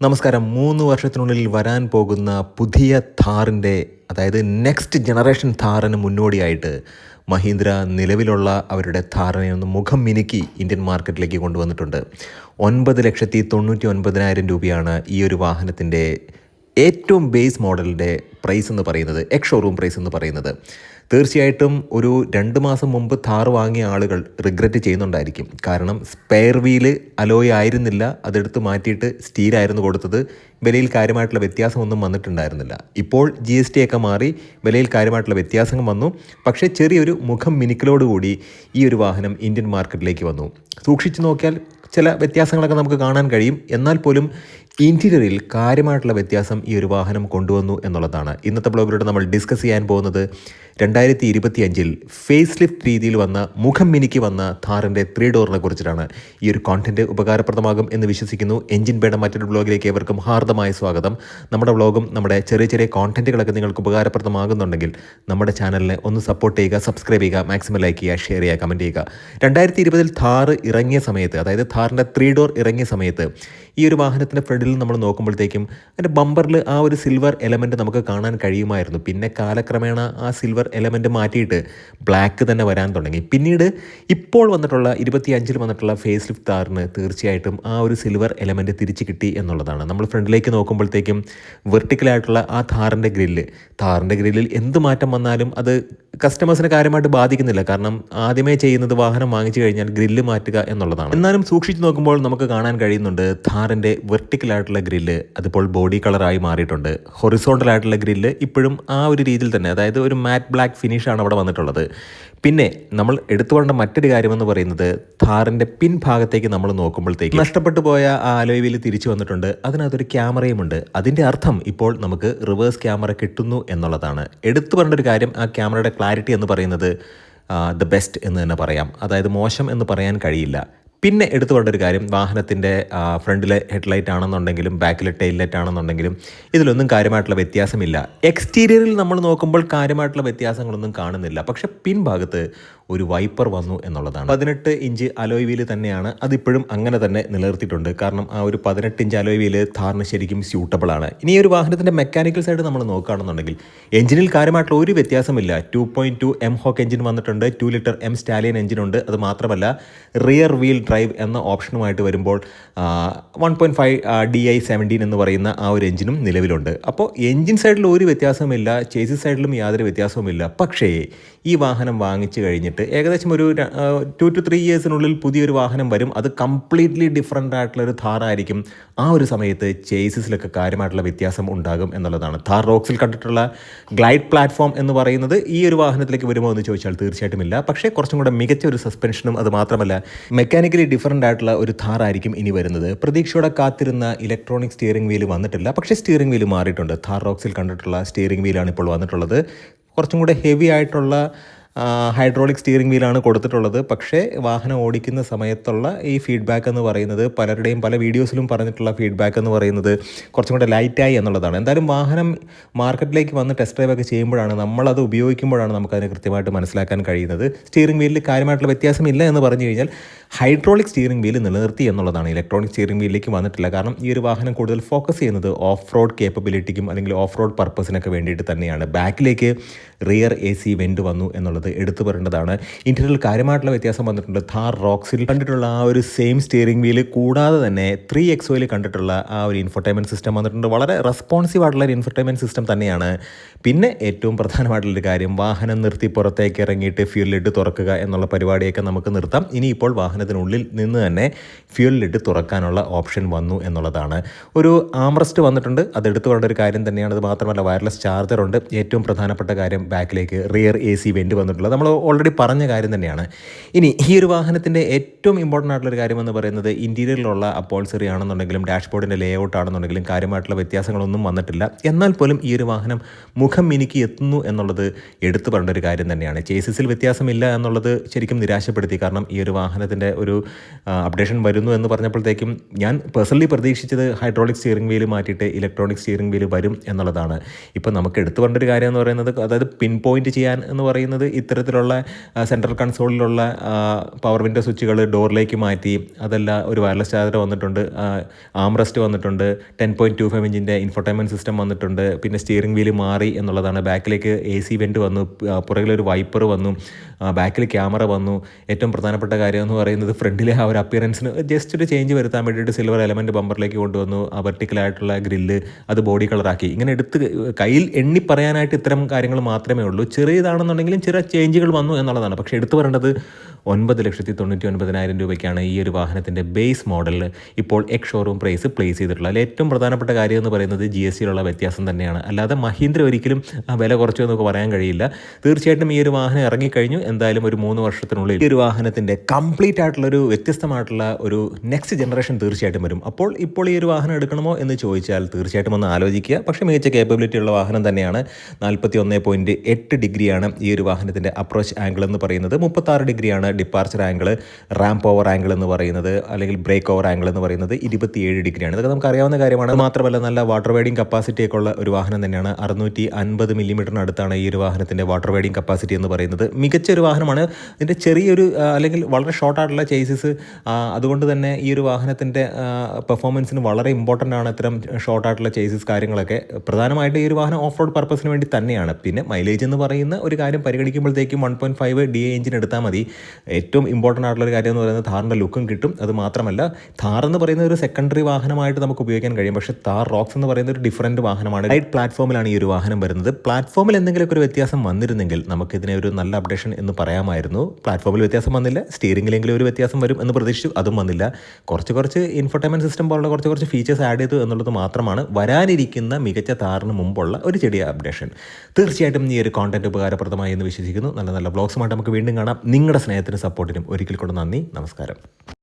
നമസ്കാരം. മൂന്ന് വർഷത്തിനുള്ളിൽ വരാൻ പോകുന്ന പുതിയ ഥാറിന്റെ അതായത് നെക്സ്റ്റ് ജനറേഷൻ ഥാറിന് മുന്നോടിയായിട്ട് മഹീന്ദ്ര നിലവിലുള്ള അവരുടെ ഥാറിനെ ഒന്ന് മുഖം മിനുക്കി ഇന്ത്യൻ മാർക്കറ്റിലേക്ക് കൊണ്ടുവന്നിട്ടുണ്ട്. ഒൻപത് ലക്ഷത്തി തൊണ്ണൂറ്റി ഒൻപതിനായിരം രൂപയാണ് ഈ ഒരു വാഹനത്തിന്റെ ഏറ്റവും ബേസ് മോഡലിന്റെ പ്രൈസ് എന്ന് പറയുന്നത് എക്സ് ഷോറൂം പ്രൈസ് എന്ന് പറയുന്നത്. തീർച്ചയായിട്ടും ഒരു രണ്ട് മാസം മുമ്പ് ഥാർ വാങ്ങിയ ആളുകൾ റിഗ്രറ്റ് ചെയ്യുന്നുണ്ടായിരിക്കും. കാരണം സ്പെയർ വീൽ അലോയ് ആയിരുന്നില്ല അതെടുത്ത് മാറ്റിയിട്ട് സ്റ്റീലായിരുന്നു കൊടുത്തത്. വിലയിൽ കാര്യമായിട്ടുള്ള വ്യത്യാസമൊന്നും വന്നിട്ടുണ്ടായിരുന്നില്ല. ഇപ്പോൾ ജി എസ് ടി ഒക്കെ മാറി വിലയിൽ കാര്യമായിട്ടുള്ള വ്യത്യാസം വന്നു. പക്ഷേ ചെറിയൊരു മുഖം മിനുക്കലോടുകൂടി ഈ ഒരു വാഹനം ഇന്ത്യൻ മാർക്കറ്റിലേക്ക് വന്നു. സൂക്ഷിച്ചു നോക്കിയാൽ ചില വ്യത്യാസങ്ങളൊക്കെ നമുക്ക് കാണാൻ കഴിയും. എന്നാൽ പോലും ഇന്റീരിയറിൽ കാര്യമായിട്ടുള്ള വ്യത്യാസം ഈ ഒരു വാഹനം കൊണ്ടുവന്നു എന്നുള്ളതാണ്. ഇന്നത്തെ ബ്ലോഗിലൂടെ നമ്മൾ ഡിസ്കസ് ചെയ്യാൻ പോകുന്നത് രണ്ടായിരത്തി ഇരുപത്തി അഞ്ചിൽ ഫേസ് ലിഫ്റ്റ് രീതിയിൽ വന്ന മുഖം മിനിക്ക് വന്ന ഥാറിന്റെ ത്രീ ഡോറിനെ കുറിച്ചിട്ടാണ് ഈ ഒരു കോണ്ടന്റ് ഉപകാരപ്രദമാകും എന്ന് വിശ്വസിക്കുന്നു. എഞ്ചിൻ പേട മറ്റൊരു ബ്ലോഗിലേക്ക് ഏവർക്കും ഹാർദമായ സ്വാഗതം. നമ്മുടെ ബ്ലോഗും നമ്മുടെ ചെറിയ ചെറിയ കോണ്ടന്റുകളൊക്കെ നിങ്ങൾക്ക് ഉപകാരപ്രദമാകുന്നുണ്ടെങ്കിൽ നമ്മുടെ ചാനലിനെ ഒന്ന് സപ്പോർട്ട് ചെയ്യുക സബ്സ്ക്രൈബ് ചെയ്യുക മാക്സിമം ലൈക്ക് ചെയ്യുക ഷെയർ ചെയ്യുക കമന്റ് ചെയ്യുക. രണ്ടായിരത്തി ഇരുപതിൽ ഥാർ ഇറങ്ങിയ സമയത്ത് അതായത് ഥാറിന്റെ ത്രീ ഡോർ ഇറങ്ങിയ സമയത്ത് ഈ ഒരു വാഹനത്തിന്റെ ഫ്രണ്ടിൽ നമ്മൾ നോക്കുമ്പോഴത്തേക്കും അതിന്റെ ബമ്പറിൽ ആ ഒരു സിൽവർ എലമെന്റ് നമുക്ക് കാണാൻ കഴിയുമായിരുന്നു. പിന്നെ കാലക്രമേണ ആ സിൽവർ എലമെന്റ് മാറ്റിയിട്ട് ബ്ലാക്ക് തന്നെ വരാൻ തുടങ്ങി. പിന്നീട് ഇപ്പോൾ വന്നിട്ടുള്ള ഇരുപത്തി അഞ്ചിൽ വന്നിട്ടുള്ള ഫേസ് ലിഫ്റ്റ് താറിന് തീർച്ചയായിട്ടും ആ ഒരു സിൽവർ എലമെന്റ് തിരിച്ച് കിട്ടി എന്നുള്ളതാണ്. നമ്മൾ ഫ്രണ്ടിലേക്ക് നോക്കുമ്പോഴത്തേക്കും വെർട്ടിക്കലായിട്ടുള്ള ആ ഥാറിന്റെ ഗ്രില്ല്. ഥാറിന്റെ ഗ്രില്ലിൽ എന്ത് മാറ്റം വന്നാലും അത് കസ്റ്റമേഴ്സിനെ കാര്യമായിട്ട് ബാധിക്കുന്നില്ല. കാരണം ആദ്യമേ ചെയ്യുന്നത് വാഹനം വാങ്ങിച്ചു കഴിഞ്ഞാൽ ഗ്രില്ല് മാറ്റുക എന്നുള്ളതാണ്. എന്നാലും സൂക്ഷിച്ചു നോക്കുമ്പോൾ നമുക്ക് കാണാൻ കഴിയുന്നുണ്ട് ഥാറിന്റെ വെർട്ടിക്കലായിട്ടുള്ള ഗ്രില്ല് അതിപ്പോൾ ബോഡി കളറായി മാറിയിട്ടുണ്ട്. ഹൊറിസോണ്ടൽ ആയിട്ടുള്ള ഗ്രില്ല് ഇപ്പോഴും ആ ഒരു രീതിയിൽ തന്നെ അതായത് ഒരു മാറ്റ് ബ്ലാക്ക് ഫിനിഷാണ് അവിടെ വന്നിട്ടുള്ളത്. പിന്നെ നമ്മൾ എടുത്തുകൊണ്ട മറ്റൊരു കാര്യമെന്ന് പറയുന്നത് ഥാറിന്റെ പിൻഭാഗത്തേക്ക് നമ്മൾ നോക്കുമ്പോഴത്തേക്ക് നഷ്ടപ്പെട്ടു പോയ ആ അലോയിൽ തിരിച്ചു വന്നിട്ടുണ്ട്. അതിനകത്തൊരു ക്യാമറയുമുണ്ട് അതിന്റെ അർത്ഥം ഇപ്പോൾ നമുക്ക് റിവേഴ്സ് ക്യാമറ കിട്ടുന്നു എന്നുള്ളതാണ്. എടുത്തു പറഞ്ഞ ഒരു കാര്യം ആ ക്യാമറയുടെ ക്ലാരിറ്റി എന്ന് പറയുന്നത് ദ ബെസ്റ്റ് എന്ന് തന്നെ പറയാം. അതായത് മോശം എന്ന് പറയാൻ കഴിയില്ല. പിന്നെ എടുത്തു പറഞ്ഞ ഒരു കാര്യം വാഹനത്തിന്റെ ഫ്രണ്ടിലെ ഹെഡ്ലൈറ്റ് ആണെന്നുണ്ടെങ്കിലും ബാക്കിലെ ടെയിൽ ലൈറ്റ് ആണെന്നുണ്ടെങ്കിലും ഇതിലൊന്നും കാര്യമായിട്ടുള്ള വ്യത്യാസമില്ല. എക്സ്റ്റീരിയറിൽ നമ്മൾ നോക്കുമ്പോൾ കാര്യമായിട്ടുള്ള വ്യത്യാസങ്ങളൊന്നും കാണുന്നില്ല. പക്ഷേ പിൻഭാഗത്ത് ഒരു വൈപ്പർ വന്നു എന്നുള്ളതാണ്. പതിനെട്ട് ഇഞ്ച് അലോയ് വീൽ തന്നെയാണ് അതിപ്പോഴും അങ്ങനെ തന്നെ നിലനിർത്തിയിട്ടുണ്ട്. കാരണം ആ ഒരു പതിനെട്ട് ഇഞ്ച് അലോയ് വീൽ ധാരണ ശരിക്കും സ്യൂട്ടബിൾ ആണ്. ഇനി ഒരു വാഹനത്തിന്റെ മെക്കാനിക്കൽ സൈഡ് നമ്മൾ നോക്കുകയാണെന്നുണ്ടെങ്കിൽ എഞ്ചിനിൽ കാര്യമായിട്ടുള്ള ഒരു വ്യത്യാസമില്ല. Two point two M Hawk engine വന്നിട്ടുണ്ട്. Two litre M Stallion engine ഉണ്ട്. അത് മാത്രമല്ല റിയർ വീൽ ഡ്രൈവ് എന്ന ഓപ്ഷനുമായിട്ട് വരുമ്പോൾ one point five D I seventeen എന്ന് പറയുന്ന ആ ഒരു എഞ്ചിനും നിലവിലുണ്ട്. അപ്പോൾ എഞ്ചിൻ സൈഡിൽ ഒരു വ്യത്യാസമില്ല ചേസി സൈഡിലും യാതൊരു വ്യത്യാസവുമില്ല. പക്ഷേ ഈ വാഹനം വാങ്ങിച്ചു കഴിഞ്ഞിട്ട് ഏകദേശം ഒരു ടു ടു ത്രീ ഇയേഴ്സിനുള്ളിൽ പുതിയൊരു വാഹനം വരും. അത് കംപ്ലീറ്റ്ലി ഡിഫറെന്റ് ആയിട്ടുള്ള ഒരു ഥാറായിരിക്കും ആ ഒരു സമയത്ത് ചേസിസിലൊക്കെ കാര്യമായിട്ടുള്ള വ്യത്യാസം ഉണ്ടാകും എന്നുള്ളതാണ്. ഥാർ റോക്സിൽ കണ്ടിട്ടുള്ള ഗ്ലൈഡ് പ്ലാറ്റ്ഫോം എന്ന് പറയുന്നത് ഈ ഒരു വാഹനത്തിലേക്ക് വരുമോ എന്ന് ചോദിച്ചാൽ തീർച്ചയായിട്ടും ഇല്ല. പക്ഷേ കുറച്ചും കൂടെ മികച്ച ഒരു സസ്പെൻഷനും അത് മാത്രമല്ല മെക്കാനിക്കലി ഡിഫറന്റ് ആയിട്ടുള്ള ഒരു ഥാറായിരിക്കും ഇനി വരുന്നത്. പ്രതീക്ഷയോടെ കാത്തിരുന്ന ഇലക്ട്രോണിക് സ്റ്റിയറിംഗ് വീൽ വന്നിട്ടില്ല. പക്ഷേ സ്റ്റിയറിംഗ് വീൽ മാറിയിട്ടുണ്ട്. ഥാർ റോക്സിൽ കണ്ടിട്ടുള്ള സ്റ്റിയറിംഗ് വീലാണ് ഇപ്പോൾ വന്നിട്ടുള്ളത്. കുറച്ചും കൂടെ ഹെവി ആയിട്ടുള്ള ഹൈഡ്രോളിക് സ്റ്റിയറിംഗ് വീലാണ് കൊടുത്തിട്ടുള്ളത്. പക്ഷേ വാഹനം ഓടിക്കുന്ന സമയത്തുള്ള ഈ ഫീഡ്ബാക്ക് എന്ന് പറയുന്നത് പലരുടെയും പല വീഡിയോസിലും പറഞ്ഞിട്ടുള്ള ഫീഡ്ബാക്ക് എന്ന് പറയുന്നത് കുറച്ചും കൂടെ ലൈറ്റായി എന്നുള്ളതാണ്. എന്തായാലും വാഹനം മാർക്കറ്റിലേക്ക് വന്ന് ടെസ്റ്റ് ഡ്രൈവ് ഒക്കെ ചെയ്യുമ്പോഴാണ് നമ്മളത് ഉപയോഗിക്കുമ്പോഴാണ് നമുക്കതിനെ കൃത്യമായിട്ട് മനസ്സിലാക്കാൻ കഴിയുന്നത്. സ്റ്റിയറിംഗ് വീലിൽ കാര്യമായിട്ടുള്ള വ്യത്യാസമില്ല എന്ന് പറഞ്ഞു കഴിഞ്ഞാൽ ഹൈഡ്രോളിക് സ്റ്റിയറിംഗ് വീൽ നിലനിർത്തി എന്നുള്ളതാണ്. ഇലക്ട്രോണിക് സ്റ്റിയറിംഗ് വീലിലേക്ക് വന്നിട്ടില്ല. കാരണം ഈ ഒരു വാഹനം കൂടുതൽ ഫോക്കസ് ചെയ്യുന്നത് ഓഫ് റോഡ് കേപ്പബിലിറ്റിക്കും അല്ലെങ്കിൽ ഓഫ് റോഡ് പർപ്പസിനൊക്കെ വേണ്ടിയിട്ട് തന്നെയാണ്. ബാക്കിലേക്ക് റിയർ എ സി വെൻഡ് വന്നു എന്നുള്ളത് എടുത്തു പറയേണ്ടതാണ്. ഇന്റീരിയൽ കാര്യമായിട്ടുള്ള വ്യത്യാസം വന്നിട്ടുണ്ട്. ഥാർ റോക്സിൽ കണ്ടിട്ടുള്ള ആ ഒരു സെയിം സ്റ്റിയറിംഗ് വീൽ കൂടാതെ തന്നെ ത്രീ എക്സോയിൽ കണ്ടിട്ടുള്ള ആ ഒരു ഇൻഫർടൈൻമെന്റ് സിസ്റ്റം വന്നിട്ടുണ്ട്. വളരെ റെസ്പോൺസീവ് ആയിട്ടുള്ള ഒരു ഇൻഫർടൈൻമെന്റ് സിസ്റ്റം തന്നെയാണ്. പിന്നെ ഏറ്റവും പ്രധാനമായിട്ടുള്ളൊരു കാര്യം വാഹനം നിർത്തി പുറത്തേക്ക് ഇറങ്ങിയിട്ട് ലിഡ് തുറക്കുക എന്നുള്ള പരിപാടിയൊക്കെ നമുക്ക് നിർത്താം. ഇനിയിപ്പോൾ വാഹനത്തിനുള്ളിൽ നിന്ന് തന്നെ ലിഡ് തുറക്കാനുള്ള ഓപ്ഷൻ വന്നു എന്നുള്ളതാണ്. ഒരു ആംറസ്റ്റ് വന്നിട്ടുണ്ട്. അത് പറയേണ്ട ഒരു കാര്യം തന്നെയാണ്. അത് മാത്രമല്ല വയർലെസ് ചാർജറുണ്ട് ഏറ്റവും പ്രധാനപ്പെട്ട കാര്യം ബാക്കിലേക്ക് റിയർ എ സി വെന്റ് വന്നിട്ടുള്ളത്. നമ്മൾ ഓൾറെഡി പറഞ്ഞ കാര്യം തന്നെയാണ്. ഇനി ഈ ഒരു വാഹനത്തിന്റെ ഏറ്റവും ഇമ്പോർട്ടന്റ് ആയിട്ടുള്ള കാര്യം എന്ന് പറയുന്നത് ഇന്റീരിയറിലുള്ള അപ്പോൾസറി ആണെന്നുണ്ടെങ്കിലും ഡാഷ്ബോർഡിന്റെ ലേ ഔട്ട് ആണെന്നുണ്ടെങ്കിലും കാര്യമായിട്ടുള്ള വ്യത്യാസങ്ങളൊന്നും വന്നിട്ടില്ല. എന്നാൽ പോലും ഈ ഒരു വാഹനം മുഖം മിനുക്കി എത്തുന്നു എന്നുള്ളത് എടുത്തു പറയേണ്ട ഒരു കാര്യം തന്നെയാണ്. ചേസിസിൽ വ്യത്യാസമില്ല എന്നുള്ളത് ശരിക്കും നിരാശപ്പെടുത്തി. കാരണം ഈ ഒരു വാഹനത്തിന്റെ വാഹനത്തിന്റെ ഒരു അപ്ഡേഷൻ വരുന്നു എന്ന് പറഞ്ഞപ്പോഴത്തേക്കും ഞാൻ പേഴ്സണലി പ്രതീക്ഷിച്ചത് ഹൈഡ്രോളിക് സ്റ്റിയറിംഗ് വീൽ മാറ്റിയിട്ട് ഇലക്ട്രോണിക് സ്റ്റിയറിംഗ് വീൽ വരും എന്നുള്ളതാണ്. ഇപ്പം നമുക്ക് എടുത്തു ഒരു കാര്യം എന്ന് പറയുന്നത് അതായത് പിൻ പോയിന്റ് ചെയ്യാൻ എന്ന് പറയുന്നത് ഇത്തരത്തിലുള്ള സെൻട്രൽ കൺസോളിലുള്ള പവർ വിൻഡോ സ്വിച്ചുകൾ ഡോറിലേക്ക് മാറ്റി അതല്ല ഒരു വയർലെസ് ചാർജർ വന്നിട്ടുണ്ട് ആംറസ്റ്റ് വന്നിട്ടുണ്ട് ടെൻ പോയിന്റ് ടു ഫൈവ് ഇഞ്ചിന്റെ ഇൻഫർടൈൻമെന്റ് സിസ്റ്റം വന്നിട്ടുണ്ട് പിന്നെ സ്റ്റിയറിംഗ് വീൽ മാറി എന്നുള്ളതാണ്. ബാക്കിലേക്ക് എ സി വെന്റ് വന്നു പുറകിലൊരു വൈപ്പർ വന്നു ബാക്കിൽ ക്യാമറ വന്നു. ഏറ്റവും പ്രധാനപ്പെട്ട കാര്യം എന്ന് പറയുന്നത് ഫ്രണ്ടിലെ ആ ഒരു അപ്പിയറൻസിന് ജസ്റ്റ് ഒരു ചേഞ്ച് വരുത്താൻ വേണ്ടിയിട്ട് സിൽവർ എലമെന്റ് ബമ്പറിലേക്ക് കൊണ്ടുവന്നു. ആ വെർട്ടിക്കലായിട്ടുള്ള ഗ്രില്ല് അത് ബോഡി കളറാക്കി ഇങ്ങനെ എടുത്ത് കയ്യിൽ എണ്ണി പറയാനായിട്ട് ഇത്തരം കാര്യങ്ങൾ മാത്രമേ ഉള്ളൂ. ചെറിയതാണെന്നുണ്ടെങ്കിലും ചെറിയ ചേഞ്ചുകൾ വന്നു എന്നുള്ളതാണ്. പക്ഷേ എടുത്തു പറയേണ്ടത് ഒൻപത് ലക്ഷത്തി തൊണ്ണൂറ്റി ഒൻപതിനായിരം രൂപയ്ക്കാണ് ഈ ഒരു വാഹനത്തിന്റെ ബേസ് മോഡലിൽ ഇപ്പോൾ എക് ഷോറൂം പ്രൈസ് പ്ലേസ് ചെയ്തിട്ടുള്ളത്. അതിൽ ഏറ്റവും പ്രധാനപ്പെട്ട കാര്യം എന്ന് പറയുന്നത് ജി എസ് സിയിലുള്ള വ്യത്യാസം തന്നെയാണ്. അല്ലാതെ മഹീന്ദ്ര ഒരിക്കലും വില കുറച്ചു എന്നൊക്കെ പറയാൻ കഴിയില്ല. തീർച്ചയായിട്ടും ഈ ഒരു വാഹനം ഇറങ്ങിക്കഴിഞ്ഞു. എന്തായാലും ഒരു മൂന്ന് വർഷത്തിനുള്ളിൽ ഈ ഒരു വാഹനത്തിന്റെ കംപ്ലീറ്റ് ആയിട്ടുള്ള ഒരു വ്യത്യസ്തമായിട്ടുള്ള ഒരു നെക്സ്റ്റ് ജനറേഷൻ തീർച്ചയായിട്ടും വരും. അപ്പോൾ ഇപ്പോൾ ഈ ഒരു വാഹനം എടുക്കണമോ എന്ന് ചോദിച്ചാൽ തീർച്ചയായിട്ടും ഒന്ന് ആലോചിക്കുക. പക്ഷേ മികച്ച കേപ്പബിലിറ്റി ഉള്ള വാഹനം തന്നെയാണ്. നാൽപ്പത്തി ഒന്ന് പോയിന്റ് എട്ട് ഡിഗ്രിയാണ് ഈ ഒരു വാഹനത്തിന്റെ അപ്രോച്ച് ആംഗിൾ എന്ന് പറയുന്നത്. മുപ്പത്താറ് ഡിഗ്രിയാണ് departure angle ramp over angle എന്ന് പറയുന്നത് അല്ലെങ്കിൽ ബ്രേക്ക് ഓവർ ആംഗിൾ എന്ന് പറയുന്നത് ഇരുപത്തിയേഴ് ഡിഗ്രിയാണ്. ഇതൊക്കെ നമുക്ക് അറിയാവുന്ന കാര്യമാണ്. മാത്രമല്ല നല്ല വാട്ടർ വെയ്ഡിംഗ് കപ്പാസിറ്റി ഒക്കെ ഉള്ള ഒരു വാഹനം തന്നെയാണ്. അറുന്നൂറ്റി അൻപത് മില്ലിമീറ്ററിന് അടുത്താണ് ഈ ഒരു വാഹനത്തിന്റെ വാട്ടർ വെയ്ഡിംഗ് കപ്പാസിറ്റി എന്ന് പറയുന്നത്. മികച്ച ഒരു വാഹനമാണ്. ഇതിന്റെ ചെറിയൊരു അല്ലെങ്കിൽ വളരെ ഷോർട്ടായിട്ടുള്ള ചേസസ് അതുകൊണ്ട് തന്നെ ഈ ഒരു വാഹനത്തിന്റെ പെർഫോമൻസിന് വളരെ ഇമ്പോർട്ടന്റ് ആണ് ഇത്തരം ഷോർട്ടായിട്ടുള്ള ചേസസ് കാര്യങ്ങളൊക്കെ. പ്രധാനമായിട്ട് ഈ ഒരു വാഹനം ഓഫ് റോഡ് പർപ്പസിന് വേണ്ടി തന്നെയാണ്. പിന്നെ മൈലേജ് എന്ന് പറയുന്ന ഒരു കാര്യം പരിഗണിക്കുമ്പോഴത്തേക്കും one point five D A engine എടുത്താൽ മതി. ഏറ്റവും ഇമ്പോർട്ടന്റ് ആയിട്ടുള്ള ഒരു കാര്യം എന്ന് പറയുന്നത് ഥാറിന്റെ ലുക്കും കിട്ടും. അത് മാത്രമല്ല ഥാർ എന്ന് പറയുന്ന ഒരു സെക്കൻഡറി വാഹനമായിട്ട് നമുക്ക് ഉപയോഗിക്കാൻ കഴിയും. പക്ഷേ താർ റോക്സ് എന്ന് പറയുന്ന ഒരു ഡിഫറന്റ് വാഹനമാണ്. ലൈറ്റ് പ്ലാറ്റ്ഫോമിലാണ് ഈ ഒരു വാഹനം വരുന്നത്. പ്ലാറ്റ്ഫോമിൽ എന്തെങ്കിലും ഒരു വ്യത്യാസം വന്നിരുന്നെങ്കിൽ നമുക്കിതിനെ ഒരു നല്ല അപ്ഡേഷൻ എന്ന് പറയാമായിരുന്നു. പ്ലാറ്റ്ഫോമിൽ വ്യത്യാസം വന്നില്ല. സ്റ്റിയറിംഗിലെങ്കിലും ഒരു വ്യത്യാസം വരും എന്ന് പ്രതീക്ഷിച്ചു. അതും വന്നില്ല. കുറച്ച് കുറച്ച് ഇൻഫർടൈൻമെന്റ് സിസ്റ്റം പോലുള്ള കുറച്ച് കുറച്ച് ഫീച്ചേഴ്സ് ആഡ് ചെയ്തു എന്നുള്ളത് മാത്രമാണ് വരാനിരിക്കുന്ന മികച്ച താറിന് മുമ്പുള്ള ഒരു ചെറിയ അപ്ഡേഷൻ തീർച്ചയായിട്ടും ഈ ഒരു കോണ്ടന്റ് ഉപകാരപ്രദമായി എന്ന് വിശ്വസിക്കുന്നു. നല്ല നല്ല ബ്ലോഗ്സുമായിട്ട് നമുക്ക് വീണ്ടും കാണാം. നിങ്ങളുടെ സ്നേഹത്തിനും സപ്പോർട്ടിനും ഒരിക്കൽ കൂടെ നന്ദി. നമസ്കാരം.